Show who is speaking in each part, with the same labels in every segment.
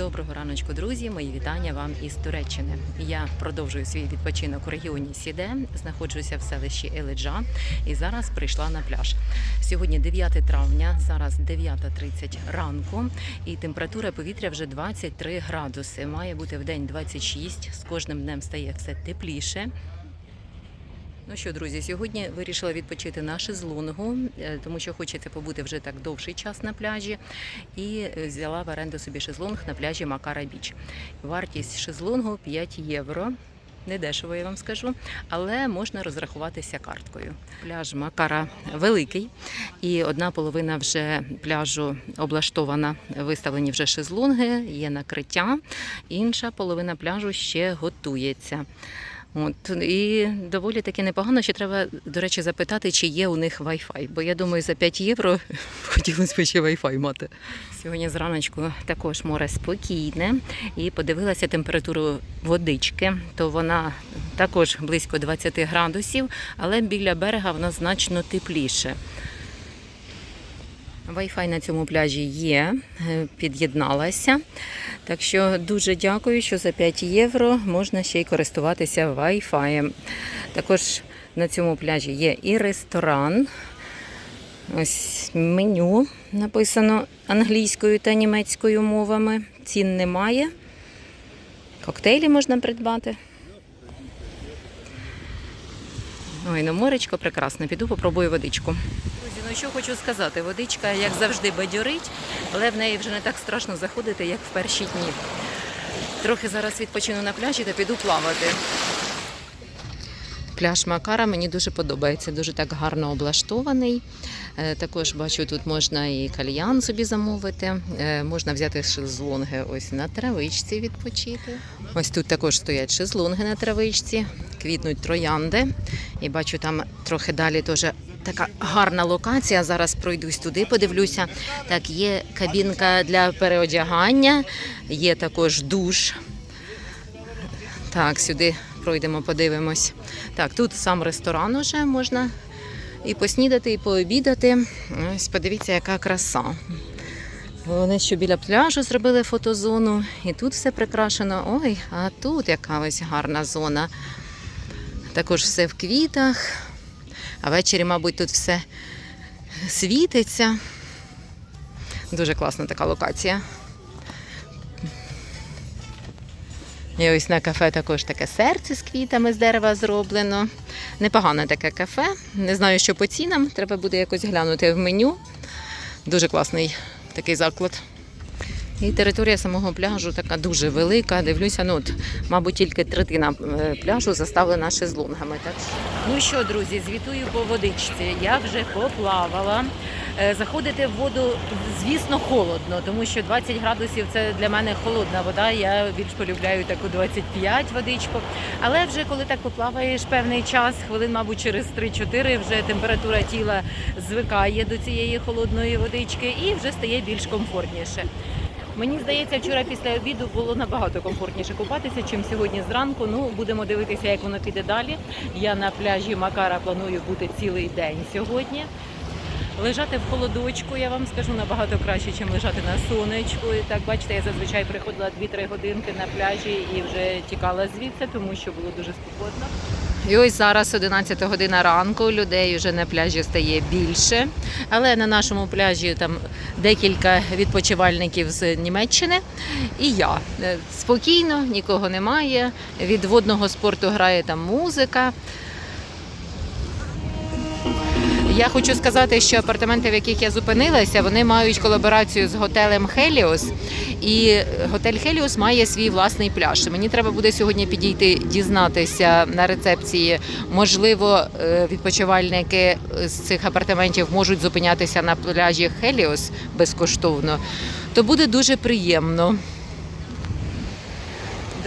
Speaker 1: Доброго раночку, друзі. Мої вітання вам із Туреччини. Я продовжую свій відпочинок у регіоні Сіде. Знаходжуся в селищі Еледжа і зараз прийшла на пляж. Сьогодні 9 травня, зараз 9.30 ранку, і температура повітря вже 23 градуси. Має бути в день 26. З кожним днем стає все тепліше. Ну що, друзі, сьогодні вирішила відпочити на шезлонгу, е, тому що хочеться побути вже так довший час на пляжі. І е, взяла в оренду собі шезлонг на пляжі Макара Біч. Вартість шезлонгу 5 євро. Не дешево, я вам скажу, але можна розрахуватися карткою. Пляж Макара великий, і одна половина вже пляжу облаштована, виставлені вже шезлонги, є накриття. Інша половина пляжу ще готується. От і доволі таки непогано. Ще треба, до речі, запитати, чи є у них Wi-Fi, Бо я думаю, за 5 євро хотілося б ще Wi-Fi мати. Сьогодні зраночку також море спокійне і подивилася температуру водички, то вона також близько 20 градусів, але біля берега вона значно тепліше. Wi-Fi на цьому пляжі є, е, під'єдналася. Так що дуже дякую, що за 5 євро можна ще й користуватися Wi-Fi. Також на цьому пляжі є і ресторан. Ось меню написано англійською та німецькою мовами. Цін немає. Коктейлі можна придбати. Ой, ну моречко прекрасне. Піду попробую водичку. Ну що хочу сказати, водичка, як завжди, бадьорить, але в неї вже не так страшно заходити, як в перші дні. Трохи зараз відпочину на пляжі та піду плавати. Пляж Макара мені дуже подобається, дуже так гарно облаштований. Е, Також бачу, тут можна і кальян собі замовити. Е, Можна взяти шезлонги ось на травичці відпочити. Ось тут також стоять шезлонги на травичці, квітнуть троянди. І бачу там трохи далі теж така гарна локація. Зараз пройдусь туди, подивлюся. Так, є кабінка для переодягання, є також душ. Так, сюди пройдемо, подивимось. Так, тут сам ресторан уже можна і поснідати, і пообідати. Ось подивіться, яка краса. Вони що біля пляжу зробили фотозону, і тут все прикрашено. Ой, а тут яка ось гарна зона. Також все в квітах. А ввечері, мабуть, тут все світиться. Дуже класна така локація. І ось на кафе також таке серце з квітами з дерева зроблено. Непогане таке кафе. Не знаю, що по цінам. Треба буде якось глянути в меню. Дуже класний такий заклад. І територія самого пляжу така дуже велика. Дивлюся, ну от, мабуть, тільки третина е, пляжу заставлена шезлонгами. Так. Ну що, друзі, звітую по водичці. Я вже поплавала. Е, Заходити в воду, звісно, холодно, тому що 20 градусів це для мене холодна вода. Я більш полюбляю таку 25 водичку. Але вже коли так поплаваєш певний час, хвилин, мабуть, через 3-4, вже температура тіла звикає до цієї холодної водички і вже стає більш комфортніше. Мені здається, вчора після обіду було набагато комфортніше купатися, чим сьогодні зранку. Ну, будемо дивитися, як воно піде далі. Я на пляжі Макара планую бути цілий день сьогодні. Лежати в холодочку, я вам скажу, набагато краще, ніж лежати на сонечку. І так, бачите, я зазвичай приходила 2-3 годинки на пляжі і вже тікала звідси, тому що було дуже спекотно. І ось зараз 11 година ранку, людей вже на пляжі стає більше. Але на нашому пляжі там декілька відпочивальників з Німеччини і я. Е, Спокійно, нікого немає. Від водного спорту грає там музика. Я хочу сказати, що апартаменти, в яких я зупинилася, вони мають колаборацію з готелем Хеліос. І готель Хеліос має свій власний пляж. Мені треба буде сьогодні підійти дізнатися на рецепції. Можливо, е, відпочивальники з цих апартаментів можуть зупинятися на пляжі Хеліос безкоштовно. То буде дуже приємно.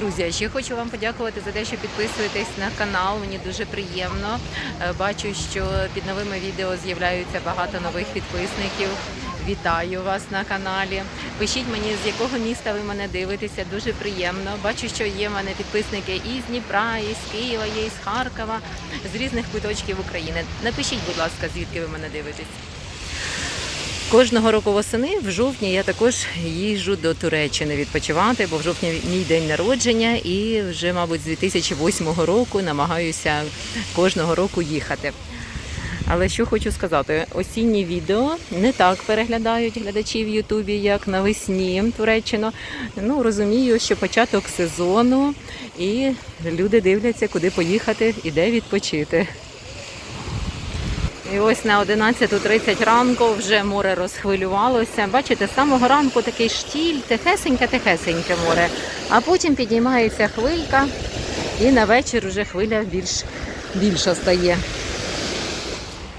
Speaker 1: Друзі, ще хочу вам подякувати за те, що підписуєтесь на канал. Мені дуже приємно. Е, Бачу, що під новими відео з'являються багато нових підписників. Вітаю вас на каналі. Пишіть мені, з якого міста ви мене дивитеся. Дуже приємно. Бачу, що є в мене підписники і з Дніпра, і з Києва, є і з Харкова, з різних куточків України. Напишіть, будь ласка, звідки ви мене дивитесь. Кожного року восени в жовтні я також їжджу до Туреччини відпочивати, бо в жовтні мій день народження, і вже, мабуть, з 2008 року намагаюся кожного року їхати. Але що хочу сказати, осінні відео не так переглядають глядачі в Ютубі, як навесні Туреччину. Ну розумію, що початок сезону, і люди дивляться, куди поїхати і де відпочити. І ось на 11.30 ранку вже море розхвилювалося. Бачите, з самого ранку такий штіль, тихесеньке-тихесеньке море. А потім підіймається хвилька, і на вечір вже хвиля більш, більша стає.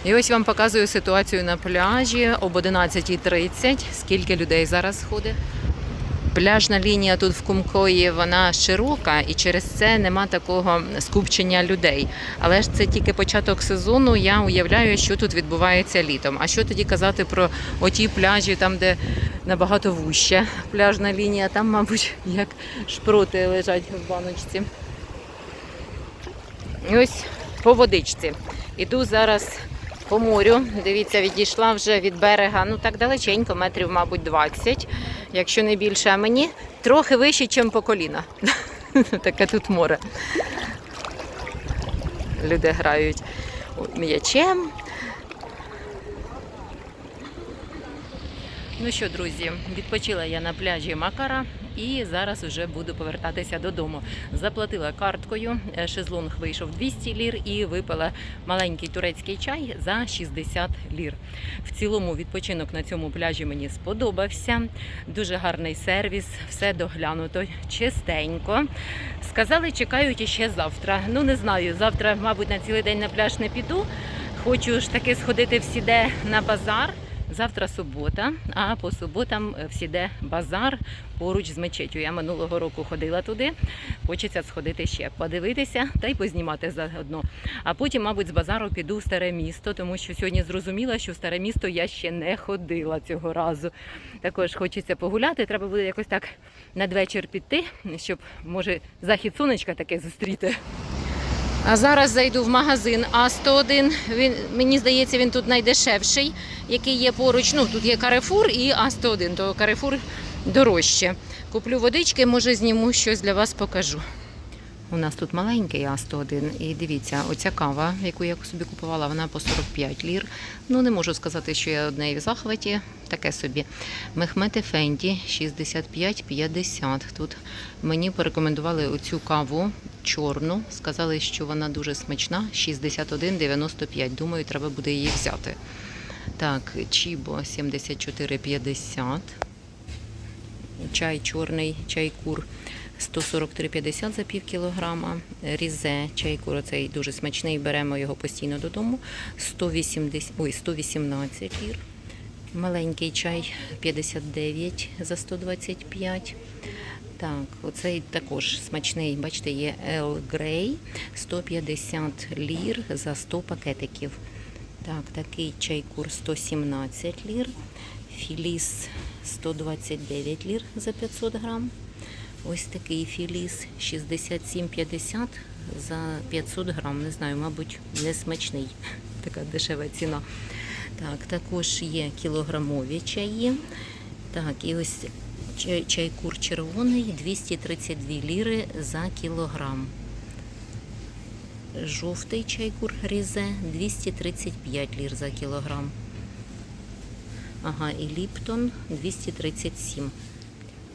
Speaker 1: І ось вам показую ситуацію на пляжі об 11.30. Скільки людей зараз ходить? Пляжна лінія тут в Кумкої вона широка, і через це нема такого скупчення людей. Але ж це тільки початок сезону. Я уявляю, що тут відбувається літом. А що тоді казати про оті пляжі, там де набагато вужча пляжна лінія, там, мабуть, як шпроти лежать в баночці. І ось по водичці. Іду зараз по морю. Дивіться, відійшла вже від берега. Ну так далеченько, метрів, мабуть, 20, якщо не більше. А мені трохи вище, ніж по коліна. Таке тут море. Люди грають м'ячем. Ну що, друзі, відпочила я на пляжі Макара і зараз вже буду повертатися додому. Заплатила карткою, е, шезлонг вийшов 200 лір і випила маленький турецький чай за 60 лір. В цілому відпочинок на цьому пляжі мені сподобався. Дуже гарний сервіс, все доглянуто, чистенько. Сказали, чекають іще завтра. Ну не знаю, завтра, мабуть, на цілий день на пляж не піду. Хочу ж таки сходити в Сіде на базар. Завтра субота, а по суботам в Сіде базар поруч з мечетю. Я минулого року ходила туди. Хочеться сходити ще, подивитися та й познімати заодно. А потім, мабуть, з базару піду в старе місто, тому що сьогодні зрозуміла, що в старе місто я ще не ходила цього разу. Також хочеться погуляти. Треба буде якось так надвечір піти, щоб може захід сонечка таке зустріти. А зараз зайду в магазин А101. Він мені здається, він тут найдешевший, який є поруч. Ну тут є Карифур і А101, то Карифур дорожче. Куплю водички, може зніму щось для вас покажу. У нас тут маленький А101. І дивіться, оця кава, яку я собі купувала, вона по 45 лір. Ну не можу сказати, що я однею в захваті. Таке собі. Мехмет Ефенді 65,50. Тут мені порекомендували оцю каву чорну. Сказали, що вона дуже смачна. 61,95. Думаю, треба буде її взяти. Так, Чібо 74,50. Чай чорний, чай кур 143,50 за пів кілограма. Різе, чай кур оцей дуже смачний, беремо його постійно додому. 180, ой, 118 лір. Маленький чай 59 за 125. Так, оцей також смачний, бачите, є Earl Grey 150 лір за 100 пакетиків. Так, такий чайкур 117 лір. Філіс 129 лір за 500 грам. Ось такий філіс 67,50 за 500 грам. Не знаю, мабуть, не смачний. Така дешева ціна. Так, також є кілограмові чаї. Так, і ось чайкур червоний 232 ліри за кілограм. Жовтий чайкур різе 235 лір за кілограм. Ага, і Ліптон 237.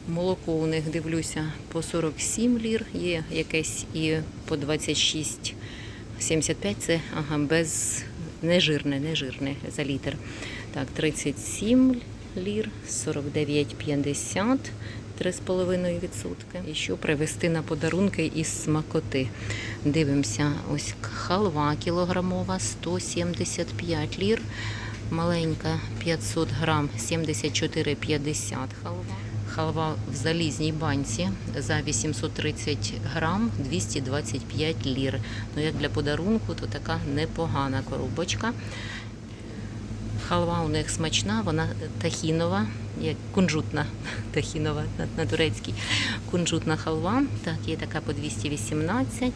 Speaker 1: Молоко у них дивлюся по 47 лір, є якесь і по 26,75. Це ага, без нежирне, нежирне за літр. Так, 37 лір, 49,50. 3,5%. І що привезти на подарунки із смакоти. Дивимося, ось халва кілограмова 175 лір. Маленька 500 грам 74,50 халва. Халва в залізній банці за 830 грам 225 лір. Ну як для подарунку, то така непогана коробочка. Халва у них смачна, вона тахінова, як кунжутна тахінова на, турецькій. Кунжутна халва. Так, є така по 218.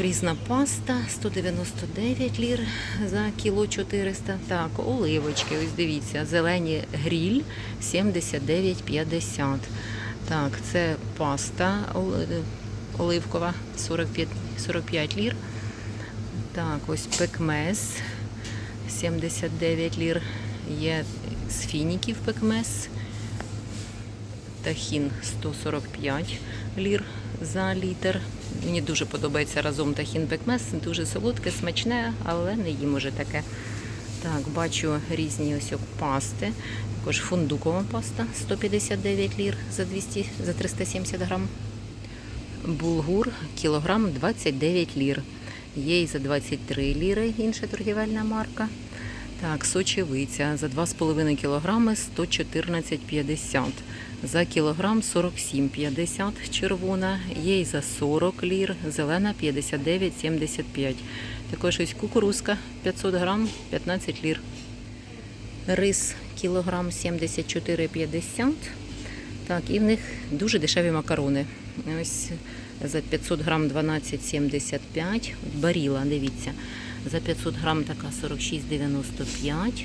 Speaker 1: Різна паста 199 лір за кіло 400. Так, оливочки, ось дивіться, зелені гріль 79,50. Так, це паста оливкова 45, 45 лір. Так, ось пекмез 79 лір. Є з фініків пекмез. Тахін 145 лір за літр. Мені дуже подобається разом тахін пекмес. Дуже солодке, смачне, але не їм уже таке. Так, бачу різні ось пасти. Також фундукова паста 159 лір за 200, за 370 грам. Булгур кілограм 29 лір. Є і за 23 ліри інша торгівельна марка. Так, сочевиця за 2,5 кілограми 114,50. За кілограм 47,50 червона. І за 40 лір, зелена 59,75. Також ось кукурузка 500 грам 15 лір. Рис кілограм 74,50. Так, і в них дуже дешеві макарони. Ось за 500 грам 12,75. Баріла, дивіться. За 500 грам така 46,95.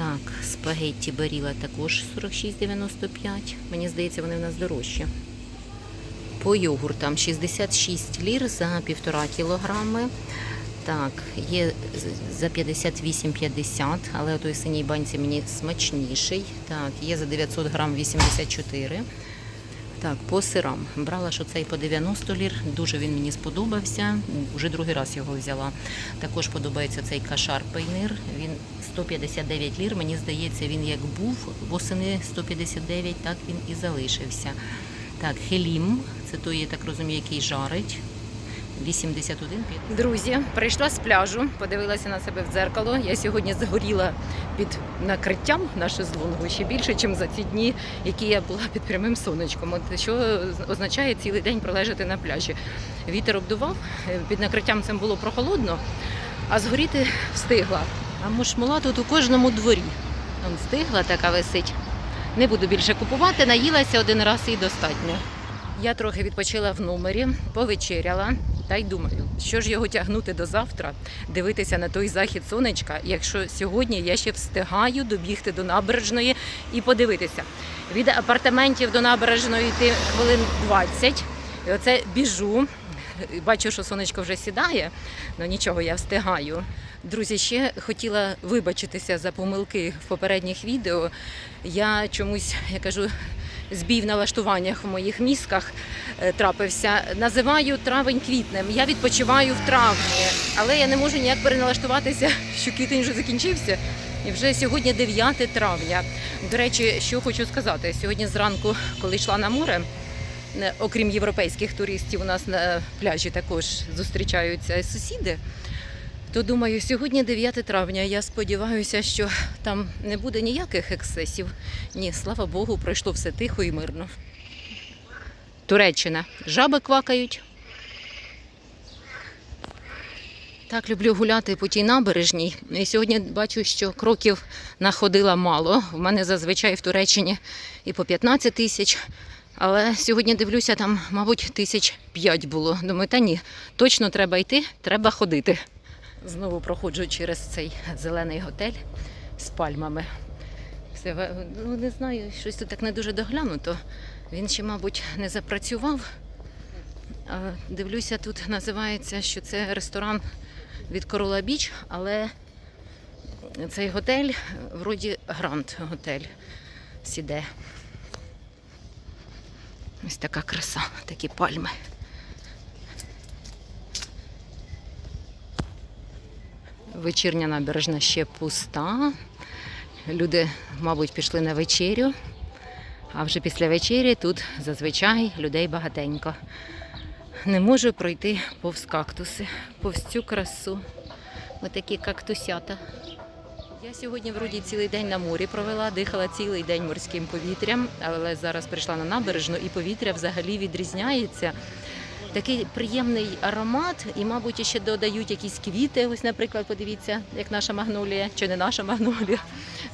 Speaker 1: Так, спагетті баріла також 46,95. Мені здається, вони в нас дорожчі. По йогуртам 66 лір за півтора кілограми. Так, є за 58,50, але той синій банці мені смачніший. Так, є за 900 грам 84. Так, по сирам. Брала що цей по 90 лір. Дуже він мені сподобався. Уже другий раз його взяла. Також подобається цей кашар пейнир. Він 159 лір. Мені здається, він як був восени 159, так він і залишився. Так, хелім, це той, я так розумію, який жарить. 81. Друзі, прийшла з пляжу, подивилася на себе в дзеркало. Я сьогодні згоріла під накриттям на шезлонгу ще більше, ніж за ці дні, які я була під прямим сонечком. От що означає цілий день пролежати на пляжі. Вітер обдував, е, під накриттям цим було прохолодно, а згоріти встигла. А мушмула тут у кожному дворі. Он стигла така висить. Не буду більше купувати, наїлася один раз і достатньо. Я трохи відпочила в номері, повечеряла та й думаю, що ж його тягнути до завтра, дивитися на той захід сонечка, якщо сьогодні я ще встигаю добігти до набережної і подивитися. Від апартаментів до набережної йти хвилин 20. І оце біжу. Бачу, що сонечко вже сідає, але нічого, я встигаю. Друзі, ще хотіла вибачитися за помилки в попередніх відео. Я чомусь, я кажу, збій в налаштуваннях в моїх мізках е, трапився. Називаю травень квітнем. Я відпочиваю в травні, але я не можу ніяк переналаштуватися, що квітень вже закінчився. І вже сьогодні 9 травня. До речі, що хочу сказати, сьогодні зранку, коли йшла на море, е, окрім європейських туристів, у нас на пляжі також зустрічаються сусіди. То думаю, сьогодні 9 травня. Я сподіваюся, що там не буде ніяких ексцесів. Ні, слава Богу, пройшло все тихо і мирно. Туреччина. Жаби квакають. Так, люблю гуляти по тій набережній. І сьогодні бачу, що кроків находила мало. В мене зазвичай в Туреччині і по 15 тисяч. Але сьогодні дивлюся, там, мабуть, тисяч п'ять було. Думаю, та ні, точно треба йти, треба ходити. Знову проходжу через цей зелений готель з пальмами. Все, ну, не знаю, щось тут так не дуже доглянуто. Він ще, мабуть, не запрацював. Дивлюся, тут називається, що це ресторан від Корола Біч, але цей готель вроді Гранд готель сіде. Ось така краса, такі пальми. Вечірня набережна ще пуста. Люди, мабуть, пішли на вечерю. А вже після вечері тут зазвичай людей багатенько. Не можу пройти повз кактуси, повз цю красу. Отакі кактусята. Я сьогодні вроді цілий день на морі провела, дихала цілий день морським повітрям, але зараз прийшла на набережну і повітря взагалі відрізняється. Такий приємний аромат, і, мабуть, ще додають якісь квіти. Ось, наприклад, подивіться, як наша магнолія, чи не наша магнолія.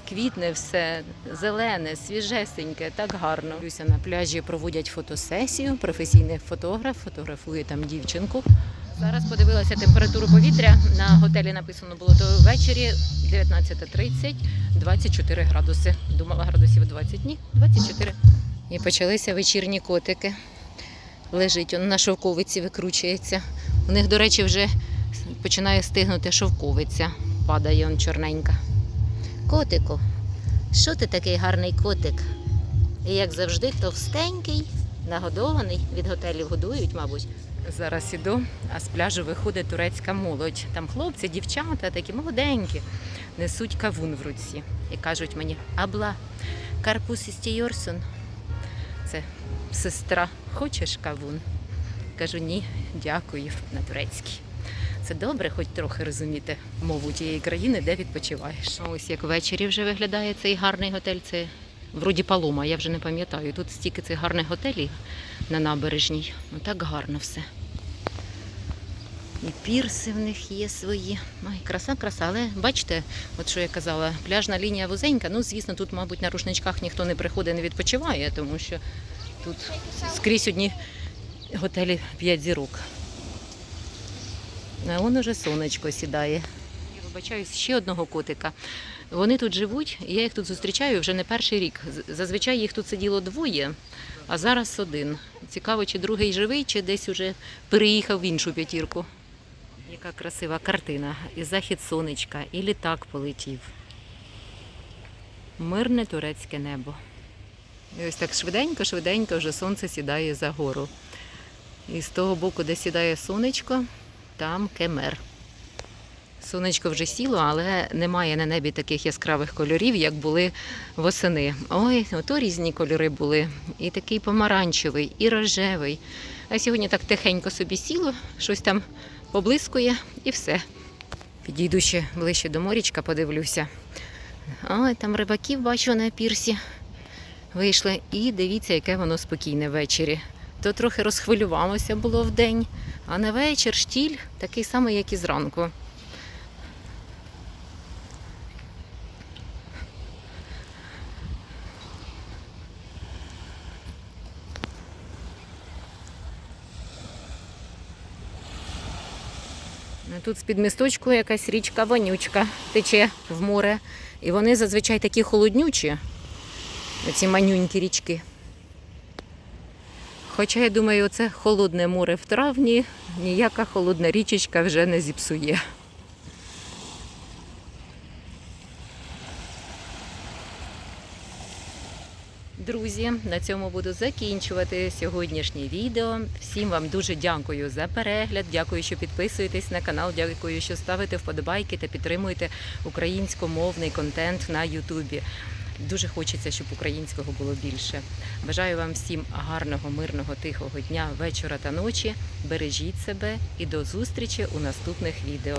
Speaker 1: Квітне все зелене, свіжесеньке, так гарно. Люся на пляжі проводять фотосесію. Професійний фотограф фотографує там дівчинку. Зараз подивилася температуру повітря. На готелі написано було то ввечері 19.30, 24 градуси. Думала градусів 20, ні, 24. І почалися вечірні котики. Лежить он на шовковиці, викручується. У них, до речі, вже починає стигнути шовковиця. Падає он чорненька. Котику, що ти такий гарний котик? І як завжди, товстенький, нагодований. Від готелів годують, мабуть. Зараз іду, а з пляжу виходить турецька молодь. Там хлопці, дівчата, такі молоденькі, несуть кавун в руці і кажуть мені: Абла, карпус істійорсон. Це сестра, хочеш кавун? Кажу, ні, дякую на турецький. Це добре, хоч трохи розуміти мову тієї країни, де відпочиваєш. Ось як ввечері вже виглядає цей гарний готель. Це вроді Палома, я вже не пам'ятаю. Тут стільки цих гарних готелів на набережній. Ну так гарно все. І пірси в них є свої. Ой, краса, краса. Але бачите, от що я казала, пляжна лінія вузенька. Ну, звісно, тут, мабуть, на рушничках ніхто не приходить, не відпочиває, тому що тут скрізь одні готелі 5 зірок. А вон уже сонечко сідає. Я вибачаюсь ще одного котика. Вони тут живуть, і я їх тут зустрічаю вже не перший рік. Зазвичай їх тут сиділо двоє, а зараз один. Цікаво, чи другий живий, чи десь уже переїхав в іншу п'ятірку. Яка красива картина. І захід сонечка, і літак полетів. Мирне турецьке небо. І ось так швиденько-швиденько вже сонце сідає за гору. І з того боку, де сідає сонечко, там кемер. Сонечко вже сіло, але немає на небі таких яскравих кольорів, як були восени. Ой, ото різні кольори були. І такий помаранчевий, і рожевий. А сьогодні так тихенько собі сіло, щось там поблискує і все. Підійду ще ближче до морічка, подивлюся. Ой, там рибаків бачу на пірсі. Вийшли. І дивіться, яке воно спокійне ввечері. То трохи розхвилювалося було вдень, а на вечір штіль такий самий, як і зранку. Тут з-під місточку якась річка вонючка тече в море. І вони зазвичай такі холоднючі, оці манюнькі річки. Хоча я думаю, це холодне море в травні, ніяка холодна річечка вже не зіпсує. Друзі, на цьому буду закінчувати сьогоднішнє відео. Всім вам дуже дякую за перегляд. Дякую, що підписуєтесь на канал. Дякую, що ставите вподобайки та підтримуєте українськомовний контент на Ютубі. Дуже хочеться, щоб українського було більше. Бажаю вам всім гарного, мирного, тихого дня, вечора та ночі. Бережіть себе і до зустрічі у наступних відео.